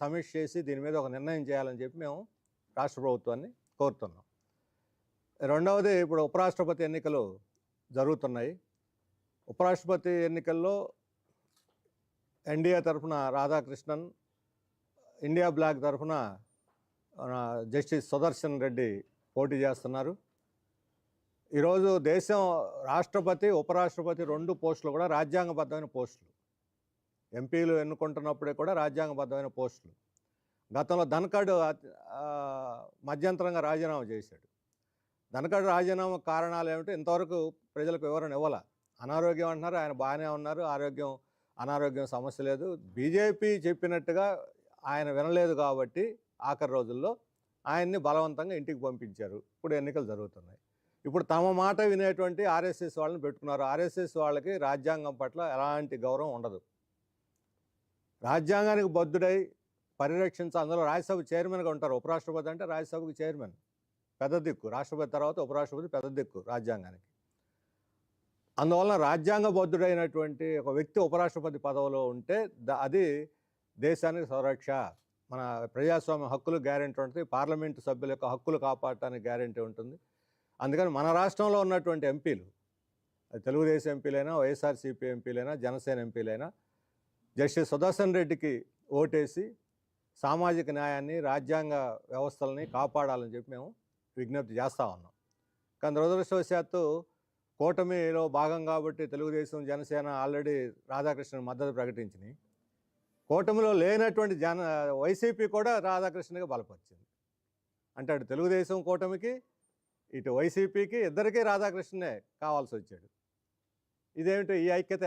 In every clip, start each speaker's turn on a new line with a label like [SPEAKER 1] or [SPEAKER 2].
[SPEAKER 1] సమీక్ష చేసి దీని మీద ఒక నిర్ణయం చేయాలని చెప్పి మేము రాష్ట్ర ప్రభుత్వాన్ని కోరుతున్నాం. రెండవది ఇప్పుడు ఉపరాష్ట్రపతి ఎన్నికలు జరుగుతున్నాయి. ఉపరాష్ట్రపతి ఎన్నికల్లో ఎన్డీఏ తరఫున రాధాకృష్ణన్ ఇండియా బ్లాక్ తరఫున జస్టిస్ సుదర్శన్ రెడ్డి పోటీ చేస్తున్నారు. ఈరోజు దేశం రాష్ట్రపతి ఉపరాష్ట్రపతి రెండు పోస్టులు కూడా రాజ్యాంగబద్ధమైన పోస్టులు. ఎంపీలు ఎన్నుకుంటున్నప్పుడే కూడా రాజ్యాంగబద్ధమైన పోస్టులు. గతంలో ధనకడ్ మధ్యంతరంగా రాజీనామా చేశాడు. ధనకడ్ రాజీనామా కారణాలు ఏమిటో? ఇంతవరకు ప్రజలకు వివరణ ఇవ్వాల. అనారోగ్యం అంటున్నారు ఆయన బాగానే ఉన్నారు ఆరోగ్యం అనారోగ్యం సమస్య లేదు. బీజేపీ చెప్పినట్టుగా ఆయన వినలేదు కాబట్టి ఆఖరి రోజుల్లో ఆయన్ని బలవంతంగా ఇంటికి పంపించారు. ఇప్పుడు ఎన్నికలు జరుగుతున్నాయి. ఇప్పుడు తమ మాట వినేటువంటి ఆర్ఎస్ఎస్ వాళ్ళని పెట్టుకున్నారు. ఆర్ఎస్ఎస్ వాళ్ళకి రాజ్యాంగం పట్ల ఎలాంటి గౌరవం ఉండదు. రాజ్యాంగానికి బద్దుడై పరిరక్షించ అందులో రాజ్యసభ చైర్మన్గా ఉంటారు ఉపరాష్ట్రపతి అంటే రాజ్యసభకు చైర్మన్. పెద్ద దిక్కు. రాష్ట్రపతి తర్వాత ఉపరాష్ట్రపతి పెద్ద దిక్కు రాజ్యాంగానికి. అందువలన రాజ్యాంగ రాజ్యాంగబద్ధుడైనటువంటి ఒక వ్యక్తి ఉపరాష్ట్రపతి పదవిలో ఉంటే అది దేశానికి సంరక్ష. మన ప్రజాస్వామ్య హక్కులు గ్యారెంటీ ఉంటుంది. పార్లమెంటు సభ్యుల యొక్క హక్కులు కాపాడటానికి గ్యారెంటీ ఉంటుంది. అందుకని మన రాష్ట్రంలో ఉన్నటువంటి ఎంపీలు అది తెలుగుదేశం ఎంపీలైనా వైఎస్ఆర్సీపీ ఎంపీలైనా జనసేన ఎంపీలైనా జస్టిస్ సుదర్శన్ రెడ్డికి ఓటేసి సామాజిక న్యాయాన్ని రాజ్యాంగ వ్యవస్థలని కాపాడాలని చెప్పి మేము విజ్ఞప్తి చేస్తూ ఉన్నాం. కానీ దురదృష్టవశాత్తు కూటమిలో భాగం కాబట్టి తెలుగుదేశం జనసేన ఆల్రెడీ రాధాకృష్ణ మద్దతు ప్రకటించినాయి. కూటమిలో లేనటువంటి జన వైసీపీ కూడా రాధాకృష్ణకి బలపరిచింది. అంటే అటు తెలుగుదేశం కూటమికి ఇటు వైసీపీకి ఇద్దరికీ రాధాకృష్ణనే కావాల్సి వచ్చాడు. ఇదేమిటి ఈ ఐక్యత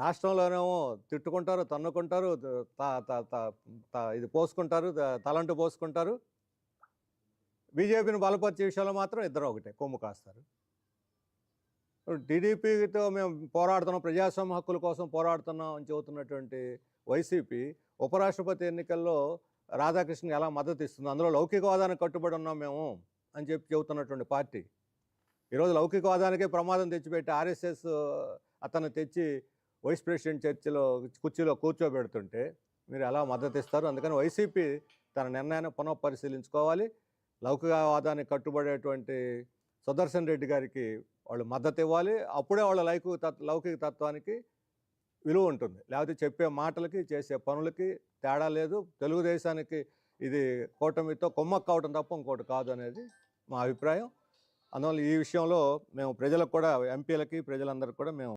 [SPEAKER 1] రాష్ట్రంలోనేమో తిట్టుకుంటారు తన్నుకుంటారు ఇది పోసుకుంటారు తలంటు పోసుకుంటారు. బీజేపీని బలపరిచే విషయంలో మాత్రం ఇద్దరు ఒకటే కొమ్ము కాస్తారు. టీడీపీతో మేము పోరాడుతున్నాం ప్రజాస్వామ్య హక్కుల కోసం పోరాడుతున్నాం అని చెబుతున్నటువంటి వైసీపీ ఉపరాష్ట్రపతి ఎన్నికల్లో రాధాకృష్ణకి ఎలా మద్దతు ఇస్తుంది అందులో లౌకికవాదానికి కట్టుబడి ఉన్నాం మేము అని చెప్పి చెబుతున్నటువంటి పార్టీ. ఈరోజు లౌకికవాదానికే ప్రమాదం తెచ్చిపెట్టి ఆర్ఎస్ఎస్ అతను తెచ్చి వైస్ ప్రెసిడెంట్ చర్చిలో కుర్చీలో కూర్చోబెడుతుంటే మీరు ఎలా మద్దతు ఇస్తారు? అందుకని వైసీపీ తన నిర్ణయాన్ని పునఃపరిశీలించుకోవాలి. లౌకికవాదానికి కట్టుబడేటువంటి సుదర్శన్ రెడ్డి గారికి వాళ్ళు మద్దతు ఇవ్వాలి. అప్పుడే వాళ్ళ లైకు తత్వ లౌకిక తత్వానికి విలువ ఉంటుంది. లేకపోతే చెప్పే మాటలకి చేసే పనులకి తేడా లేదు. తెలుగుదేశానికి ఇది కూటమితో కొమ్మక్క అవడం తప్ప ఇంకోటి కాదు అనేది మా అభిప్రాయం. అందువల్ల ఈ విషయంలో మేము ప్రజలకు కూడా ఎంపీలకి ప్రజలందరికీ కూడా మేము